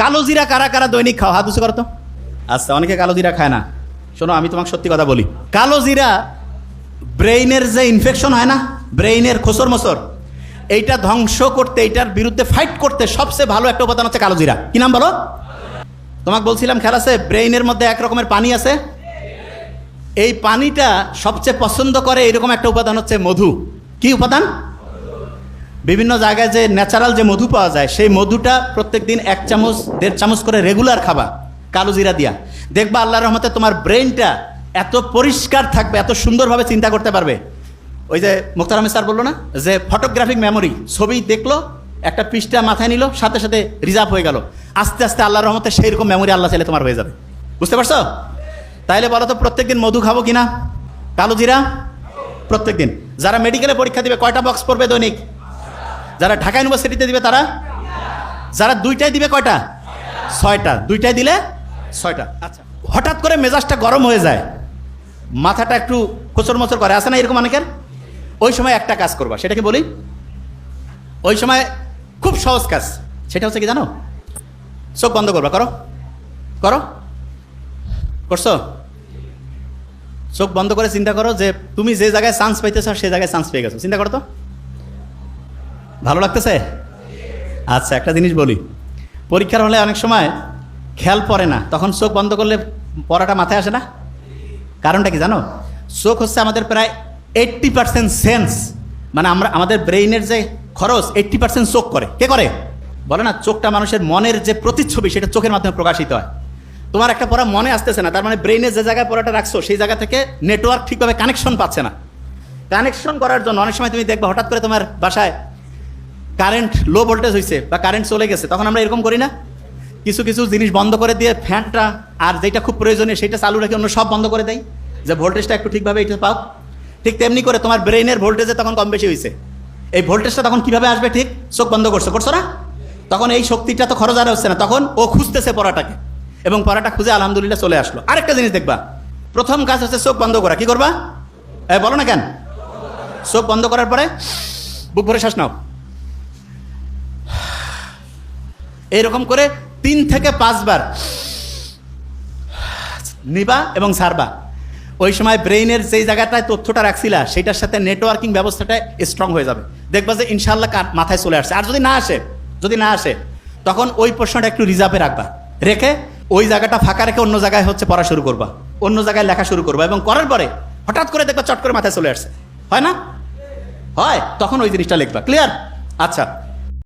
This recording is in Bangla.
কালো জিরা কারা কারা দৈনিক খাও? হাত উঁচু আচ্ছা অনেকে কালো জিরা খায় না। শোনো, আমি তোমাকে সত্যি কথা বলি। কালো জিরা ব্রেইনের যে ইনফেকশন হয় না, ব্রেইনের খোসর মোসর, এইটা ধ্বংস করতে, এইটার বিরুদ্ধে ফাইট করতে সবচেয়ে ভালো একটা উপাদান হচ্ছে কালো জিরা। কি নাম বলো? তোমাকে বলছিলাম, খেয়াল আছে? ব্রেইনের মধ্যে এক রকমের পানি আছে। এই পানিটা সবচেয়ে পছন্দ করে এরকম একটা উপাদান হচ্ছে মধু। কি উপাদান? বিভিন্ন জায়গায় যে ন্যাচারাল যে মধু পাওয়া যায়, সেই মধুটা প্রত্যেক দিন এক চামচ, দেড় চামচ করে রেগুলার খাবা, কালো জিরা দিয়া। দেখবা আল্লাহ রহমতে তোমার ব্রেনটা এত পরিষ্কার থাকবে, এত সুন্দরভাবে চিন্তা করতে পারবে। ওই যে মুক্তার আহমেদ স্যার বলল না, যে ফটোগ্রাফিক মেমোরি ছবি দেখল, একটা পৃষ্ঠা মাথায় নিল, সাথে সাথে রিজার্ভ হয়ে গেল। আস্তে আস্তে আল্লাহর রহমতে সেই রকম মেমোরি আল্লাহ চাইলে তোমার হয়ে যাবে। বুঝতে পারছ? তাইলে বলো তো, প্রত্যেকদিন মধু খাব কিনা? কালো জিরা? প্রত্যেকদিন। যারা মেডিকেলে পরীক্ষা দিবে, কয়টা বক্স পড়বে দৈনিক? যারা ঢাকা ইউনিভার্সিটিতে দিবে তারা? যারা দুইটাই দিবে কয়টা? ছয়টা। দুইটাই দিলে ছয়টা। আচ্ছা হঠাৎ করে মেজাজটা গরম হয়ে যায়। মাথাটা একটু খোচর মোচর করে। আসে না এরকম অনেকের? ওই সময় একটা কাজ করবা। সেটাকে বলি, ওই সময় খুব সহজ কাজ। সেটা হচ্ছে কি জানো? চোখ বন্ধ করবা। করো। করো। করছ? চোখ বন্ধ করে চিন্তা করো যে তুমি যে জায়গায় চান্স পাইতেছ সেই জায়গায় চান্স পেয়ে গেছো। চিন্তা করো তো। ভালো লাগতেছে? আচ্ছা একটা জিনিস বলি। পরীক্ষার হলে অনেক সময় খেয়াল পড়ে না। তখন চোখ বন্ধ করলে পড়াটা মাথায় আসে না? কারণটা কি জানো? চোখ হচ্ছে আমাদের প্রায় এইট্টি পার্সেন্ট সেন্স মানে আমরা, আমাদের ব্রেইনের যে খরচ এইট্টি পার্সেন্ট চোখ করে। কে করে? বলে না, চোখটা মানুষের মনের যে প্রতিচ্ছবি, সেটা চোখের মাধ্যমে প্রকাশিত হয়। তোমার একটা পড়া মনে আসতেছে না, তার মানে ব্রেইনে যে জায়গায় পড়াটা রাখছো, সেই জায়গা থেকে নেটওয়ার্ক ঠিকভাবে কানেকশন পাচ্ছে না। কানেকশন করার জন্য অনেক সময় তুমি দেখবে, হঠাৎ করে তোমার বাসায় কারেন্ট লো ভোল্টেজ হয়েছে বা কারেন্ট চলে গেছে, তখন আমরা এরকম করি না। কিছু কিছু জিনিস বন্ধ করে দিয়ে ফ্যানটা আর যেটা খুব প্রয়োজনীয় সেটা চালু রেখে অন্য সব বন্ধ করে দেয়। যে ভোল্টেজটা একটু ঠিকভাবে এটা পাও। ঠিক তেমনি করে তোমার ব্রেইনের ভোল্টেজে তখন কম বেশি হয়েছে এই ভোল্টেজটা তখন কীভাবে আসবে ঠিক? চোখ বন্ধ করছ করছ না? তখন এই শক্তিটা তো খরচ আর হচ্ছে না। তখন ও খুঁজতেছে পড়াটাকে। এবং পড়াটা খুঁজে আলহামদুলিল্লাহ চলে আসলো। আরেকটা জিনিস দেখবা। প্রথম কাজ হচ্ছে চোখ বন্ধ করা। কি করবা? বলো না কেন? চোখ বন্ধ করার পরে বুক ভরে শ্বাস নাও। এইরকম করে তিন থেকে পাঁচবার নিবা এবং ছাড়বা ওই সময় ব্রেইনের যেই জায়গাটায় তথ্যটা রাখছিলা, সেটার সাথে নেটওয়ার্কিং ব্যবস্থাটা স্ট্রং হয়ে যাবে। দেখবা যে ইনশাল্লাহ মাথায় চলে আসছে। আর যদি না আসে, যদি না আসে, তখন ওই প্রশ্নটা একটু রিজার্ভে রাখবা। রেখে ওই জায়গাটা ফাঁকা রেখে অন্য জায়গায় হচ্ছে পড়া শুরু করবা। অন্য জায়গায় লেখা শুরু করবা এবং করার পরে হঠাৎ করে দেখবা চট করে মাথায় চলে আসছে। হয় না? হয়, তখন ওই জিনিসটা লিখবা। ক্লিয়ার আচ্ছা।